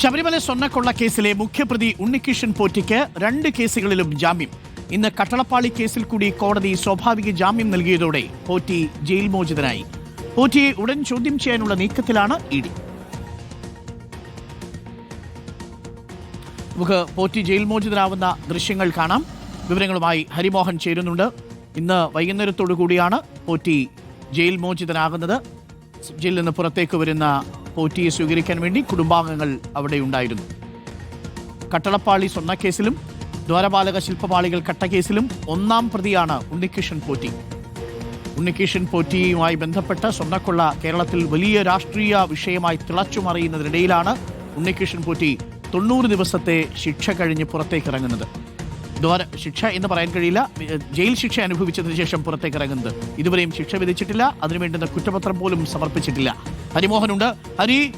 ശബരിമല സ്വർണക്കൊള്ള കേസിലെ മുഖ്യപ്രതി ഉണ്ണികൃഷ്ണൻ പോറ്റിക്ക് രണ്ട് കേസുകളിലും ജാമ്യം. ഇന്ന് കട്ടളപ്പാളി കേസിൽ കൂടി കോടതി സ്വാഭാവിക ജാമ്യം നൽകിയതോടെ പോറ്റി ജയിൽ മോചിതനായി. പോറ്റിയെ ഉടൻ ചോദ്യം ചെയ്യാനുള്ള നീക്കത്തിലാണ് ഇ ഡി. നമുക്ക് പോറ്റി ജയിൽ മോചിതനാവുന്ന ദൃശ്യങ്ങൾ കാണാം. വിവരങ്ങളുമായി ഹരിമോഹൻ ചേരുന്നുണ്ട്. ഇന്ന് വൈകുന്നേരത്തോടു കൂടിയാണ് പോറ്റി ജയിൽ മോചിതനാകുന്നത്. ജയിലിൽ നിന്ന് പുറത്തേക്ക് വരുന്ന പോറ്റിയെ സ്വീകരിക്കാൻ വേണ്ടി കുടുംബാംഗങ്ങൾ അവിടെ ഉണ്ടായിരുന്നു. കട്ടളപ്പാളി സ്വർണക്കേസിലും ദ്വാരപാലക ശില്പപാളികൾ കട്ടക്കേസിലും ഒന്നാം പ്രതിയാണ് ഉണ്ണികൃഷ്ണൻ പോറ്റി. ഉണ്ണികൃഷ്ണൻ പോറ്റിയുമായി ബന്ധപ്പെട്ട സ്വർണക്കൊള്ള കേരളത്തിൽ വലിയ രാഷ്ട്രീയ വിഷയമായി തിളച്ചു മറിയുന്നതിനിടയിലാണ് ഉണ്ണികൃഷ്ണൻ പോറ്റി തൊണ്ണൂറ് ദിവസത്തെ ശിക്ഷ കഴിഞ്ഞ് പുറത്തേക്ക് ഇറങ്ങുന്നത് ദ്വാര ശിക്ഷ എന്ന് പറയാൻ കഴിയില്ല. ജയിൽ ശിക്ഷ അനുഭവിച്ചതിന് ശേഷം പുറത്തേക്ക് ഇറങ്ങുന്നത് ഇതുവരെയും ശിക്ഷ വിധിച്ചിട്ടില്ല. അതിനുവേണ്ടുന്ന കുറ്റപത്രം പോലും സമർപ്പിച്ചിട്ടില്ല. ഹരിമോഹനുണ്ട്. ഹരി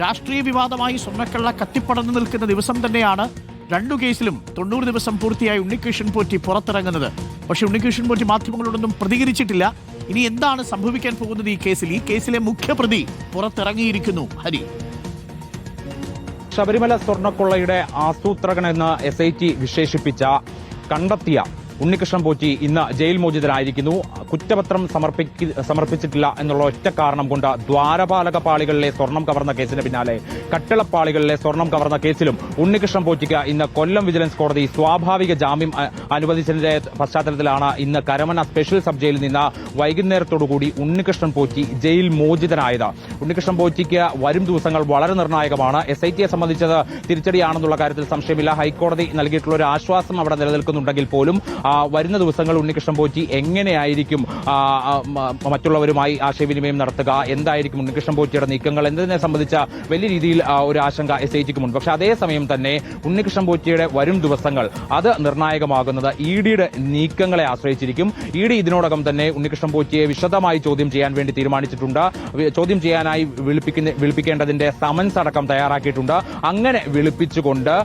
രാഷ്ട്രീയ വിവാദമായി സ്വർണക്കള്ള കത്തിപ്പടർന്നു നിൽക്കുന്ന ദിവസം തന്നെയാണ് രണ്ടു കേസിലും തൊണ്ണൂറ് ദിവസം പൂർത്തിയായി ഉണ്ണികൃഷ്ണൻ പോറ്റി പുറത്തിറങ്ങുന്നത്. പക്ഷേ ഉണ്ണികൃഷ്ണൻ പോറ്റി മാധ്യമങ്ങളോടൊന്നും പ്രതികരിച്ചിട്ടില്ല. ഇനി എന്താണ് സംഭവിക്കാൻ പോകുന്നത് ഈ കേസിൽ? ഈ കേസിലെ മുഖ്യപ്രതി പുറത്തിറങ്ങിയിരിക്കുന്നു. ഹരി. ശബരിമല സ്വർണക്കൊള്ളയുടെ ആസൂത്രകൻ എന്ന് എസ് ഐ ടി വിശേഷിപ്പിച്ച കണ്ടെത്തിയ ഉണ്ണികൃഷ്ണൻ പോറ്റി ഇന്ന് ജയിൽ മോചിതനായിരിക്കുന്നു. കുറ്റപത്രം സമർപ്പിക്ക സമർപ്പിച്ചിട്ടില്ല എന്നുള്ള ഒറ്റ കാരണം കൊണ്ട് ദ്വാരപാലക പാളികളിലെ സ്വർണം കവർന്ന കേസിന് പിന്നാലെ കട്ടിളപ്പാളികളിലെ സ്വർണം കവർന്ന കേസിലും ഉണ്ണികൃഷ്ണൻ പോറ്റിക്ക് ഇന്ന് കൊല്ലം വിജിലൻസ് കോടതി സ്വാഭാവിക ജാമ്യം അനുവദിച്ചതിന്റെ പശ്ചാത്തലത്തിലാണ് ഇന്ന് കരമന സ്പെഷ്യൽ സബ് ജയിലിൽ നിന്ന് വൈകുന്നേരത്തോടുകൂടി ഉണ്ണികൃഷ്ണൻ പോറ്റി ജയിൽ മോചിതനായത്. ഉണ്ണികൃഷ്ണൻ പോറ്റിക്ക് വരും ദിവസങ്ങൾ വളരെ നിർണായകമാണ്. എസ് ഐ ടിയെ സംബന്ധിച്ചത് തിരിച്ചടിയാണെന്നുള്ള കാര്യത്തിൽ സംശയമില്ല. ഹൈക്കോടതി നൽകിയിട്ടുള്ള ഒരു ആശ്വാസം അവിടെ നിലനിൽക്കുന്നുണ്ടെങ്കിൽ പോലും വരുന്ന ദിവസങ്ങൾ ഉണ്ണികൃഷ്ണൻ പോറ്റി എങ്ങനെയായിരിക്കും ആ, ആ, മറ്റുള്ളവരുമായി ആശയവിനിമയം നടത്തുക. എന്തായിരിക്കും ഉണ്ണികൃഷ്ണൻ പോറ്റിയുടെ നീക്കങ്ങൾ എന്നതിനെ സംബന്ധിച്ച വലിയ രീതിയിൽ ഒരു ആശങ്ക എസ് ഐ ജിക്കുമുണ്ട് പക്ഷെ അതേസമയം തന്നെ ഉണ്ണികൃഷ്ണൻ പോറ്റിയുടെ വരും ദിവസങ്ങൾ അത് നിർണായകമാകുന്നത് ഇ ഡിയുടെ നീക്കങ്ങളെ ആശ്രയിച്ചിരിക്കും. ഇ ഡി ഇതിനോടകം തന്നെ ഉണ്ണികൃഷ്ണൻ പോറ്റിയെ വിശദമായി ചോദ്യം ചെയ്യാൻ വേണ്ടി തീരുമാനിച്ചിട്ടുണ്ട്. ചോദ്യം ചെയ്യാനായി വിളിപ്പിക്കുന്ന വിളിപ്പിക്കേണ്ടതിന്റെ സമൻസ് അടക്കം തയ്യാറാക്കിയിട്ടുണ്ട്. അങ്ങനെ വിളിപ്പിച്ചുകൊണ്ട്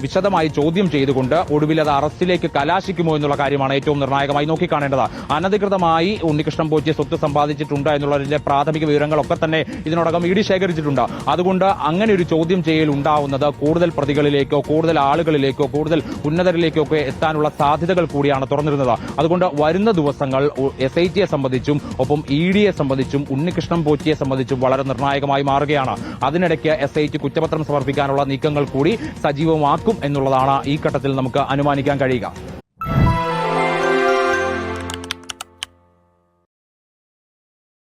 വിശദമായി ചോദ്യം ചെയ്തുകൊണ്ട് ഒടുവിൽ അത് അറസ്റ്റിലേക്ക് കലാശിക്കുമോ എന്നുള്ള കാര്യമാണ് ഏറ്റവും നിർണായകമായി നോക്കിക്കാണേണ്ടത്. അനധികൃതമായി ഉണ്ണികൃഷ്ണൻ പോറ്റി സ്വത്ത് സമ്പാദിച്ചിട്ടുണ്ട് എന്നുള്ളതിന്റെ പ്രാഥമിക വിവരങ്ങളൊക്കെ തന്നെ ഇതിനോടകം ഇ ഡി ശേഖരിച്ചിട്ടുണ്ട്. അതുകൊണ്ട് അങ്ങനെ ഒരു ചോദ്യം ചെയ്യൽ ഉണ്ടാവുന്നത് കൂടുതൽ പ്രതികളിലേക്കോ കൂടുതൽ ആളുകളിലേക്കോ കൂടുതൽ ഉന്നതരിലേക്കോ ഒക്കെ എത്താനുള്ള സാധ്യതകൾ കൂടിയാണ് തുറന്നിരുന്നത്. അതുകൊണ്ട് വരുന്ന ദിവസങ്ങൾ എസ് ഐ ടിയെ സംബന്ധിച്ചും ഒപ്പം ഇ ഡിയെ സംബന്ധിച്ചും ഉണ്ണികൃഷ്ണൻ പോറ്റിയെ സംബന്ധിച്ചും വളരെ നിർണായകമായി മാറുകയാണ്. അതിനിടയ്ക്ക് എസ് ഐ ടി കുറ്റപത്രം സമർപ്പിക്കാനുള്ള നീക്കങ്ങൾ കൂടി സജീവമാക്കും എന്നുള്ളതാണ് ഈ ഘട്ടത്തിൽ നമുക്ക് അനുമാനിക്കാൻ കഴിയുക.